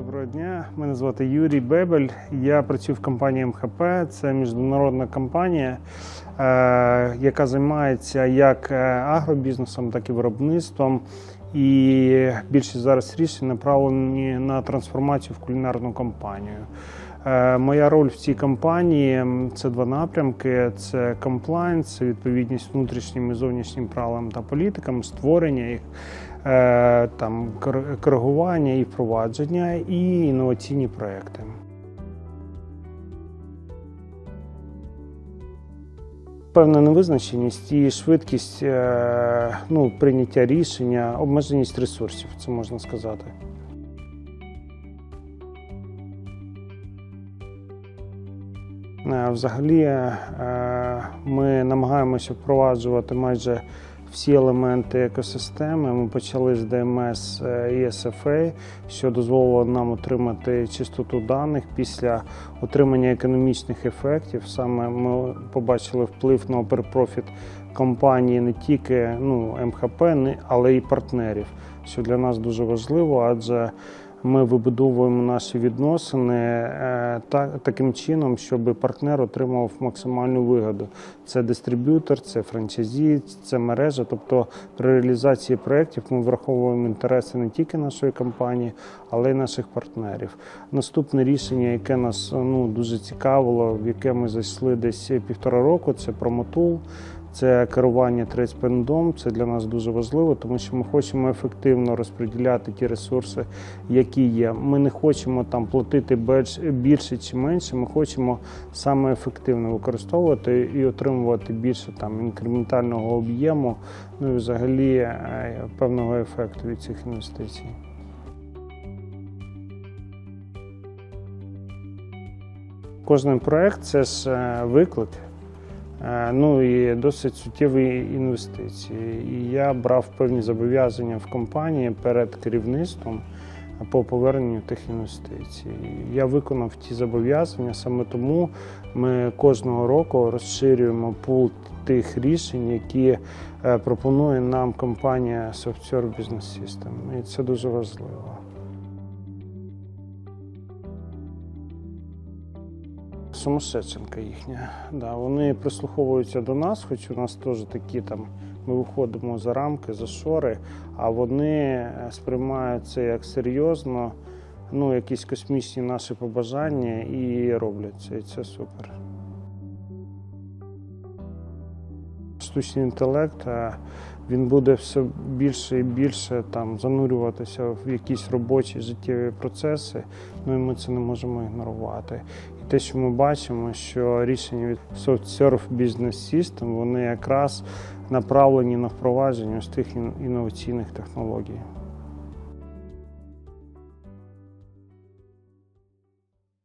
Доброго дня, мене звати Юрій Бебель. Я працюю в компанії МХП. Це міжнародна компанія, е, яка займається як е, агробізнесом, так і виробництвом. І більшість зараз рішень направлені на трансформацію в кулінарну компанію. Е, Моя роль в цій компанії це два напрямки: це комплайнс, відповідність внутрішнім і зовнішнім правилам та політикам, створення їх, там коригування і впровадження, і інноваційні проекти. Певна невизначеність і швидкість е, ну, прийняття рішення, обмеженість ресурсів, це можна сказати. Е, Взагалі, е, ми намагаємося впроваджувати майже всі елементи екосистеми. Ми почали з ДМС е, і SFA, що дозволило нам отримати чистоту даних після отримання економічних ефектів. Саме ми побачили вплив на оперпрофіт компанії не тільки ну, МХП, але й партнерів, що для нас дуже важливо, адже ми вибудовуємо наші відносини е, та, таким чином, щоб партнер отримав максимальну вигоду. Це дистриб'ютор, це франчайзі, це мережа. Тобто при реалізації проєктів ми враховуємо інтереси не тільки нашої компанії, але й наших партнерів. Наступне рішення, яке нас ну, дуже цікавило, в яке ми зайшли десь півтора року, це промотул. Це керування трейдспендом. Це для нас дуже важливо, тому що ми хочемо ефективно розподіляти ті ресурси, які є. Ми не хочемо там платити більше чи менше. Ми хочемо саме ефективно використовувати і отримувати більше там інкрементального об'єму, ну і взагалі е, певного ефекту від цих інвестицій. Кожен проект це ж е, виклик. Е, Ну і досить суттєві інвестиції. І я брав певні зобов'язання в компанії перед керівництвом по поверненню тих інвестицій. Я виконав ті зобов'язання, саме тому ми кожного року розширюємо пул тих рішень, які е, пропонує нам компанія SoftServe Business System. І це дуже важливо. Сумасшедшенка їхня. Да, вони прислуховуються до нас, хоч у нас теж такі там. Ми виходимо за рамки, за шори, а вони е, сприймають це як серйозно, ну, якісь космічні наші побажання і роблять це. І це супер. Штучний інтелект він буде все більше і більше там занурюватися в якісь робочі життєві процеси. Ну і ми це не можемо ігнорувати. І те, що ми бачимо, що рішення від SoftServe Business System, вони якраз направлені на впровадження з тих інноваційних технологій.